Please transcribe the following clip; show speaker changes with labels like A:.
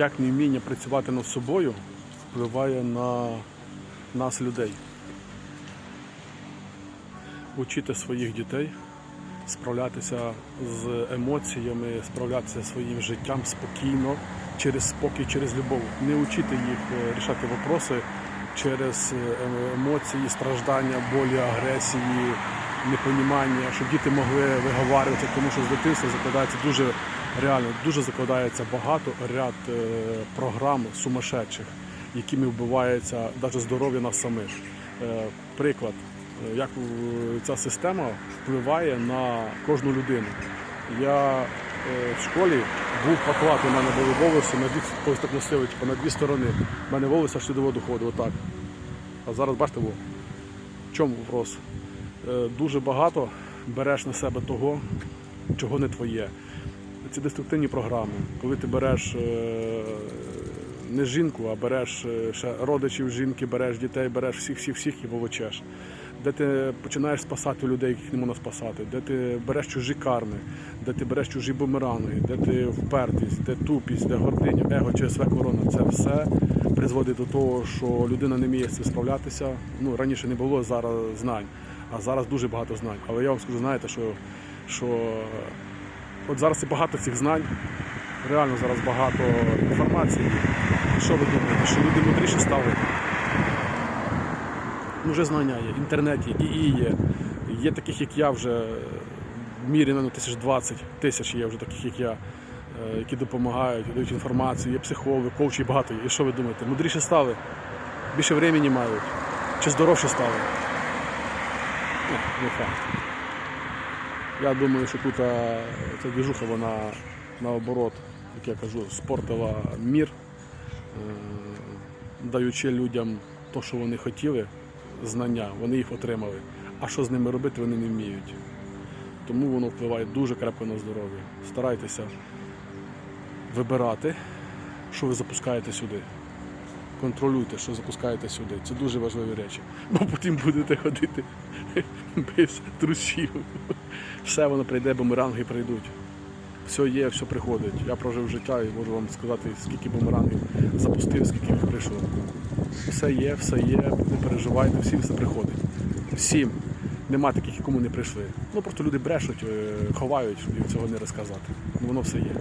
A: як невміння працювати над собою впливає на нас, людей. Учити своїх дітей справлятися з емоціями, справлятися своїм життям спокійно, через спокій, через любов. Не учити їх е, рішати вопроси через е, емоції, страждання, болі, агресії, непонімання, щоб діти могли виговарюватися, тому що з дитинства закладається дуже реально, дуже закладається багато ряд е, програм сумасшедших, якими вбивається навіть здоров'я нас самих. Е, Приклад, е, як ця система впливає на кожну людину. Я в школі був поклад, у мене були волоси на дві так носили, типу, на дві сторони. У мене волосся аж сюди доходить, отак. А зараз бачите, в чому вопрос? Е, Дуже багато береш на себе того, чого не твоє. Це деструктивні програми. Коли ти береш е, не жінку, а береш е, ще родичів жінки, береш дітей, береш всіх, всіх, всіх і волочеш. Де ти починаєш спасати людей, яких не можна спасати, де ти береш чужі карми, де ти береш чужі бумеранги, де ти впертість, де тупість, де гординя, его чи СВ корона. Це все призводить до того, що людина не вміє з цим справлятися. Ну, раніше не було зараз знань, а зараз дуже багато знань. Але я вам скажу, знаєте, що, що От зараз і багато цих знань, реально зараз багато інформації. Що ви думаєте, що люди мудріші стали? Ну, вже знання є, інтернет є, ІІ є. Є таких, як я вже в мірі, ну, тисяч 20 тисяч є вже таких, як я, е, які допомагають, дають інформацію, є психологи, коучі, багато є. І що ви думаєте? Мудріші стали, більше времени мають, чи здоровші стали? Ну, не факт. Я думаю, що тут а, ця двіжуха, вона наоборот, як я кажу, спортила мір, е, даючи людям те, що вони хотіли, знання, вони їх отримали. А що з ними робити, вони не вміють. Тому воно впливає дуже крепко на здоров'я. Старайтеся вибирати, що ви запускаєте сюди. Контролюйте, що запускаєте сюди. Це дуже важливі речі. Бо потім будете ходити без трусів. Все воно прийде, бумеранги прийдуть. Все є, все приходить. Я прожив життя і можу вам сказати, скільки бумерангів запустив, скільки їх прийшло. Все є, все є, не переживайте, всім все приходить. Всім. Нема таких, кому не прийшли. Ну просто люди брешуть, е, ховають, щоб цього не розказати. Воно все є.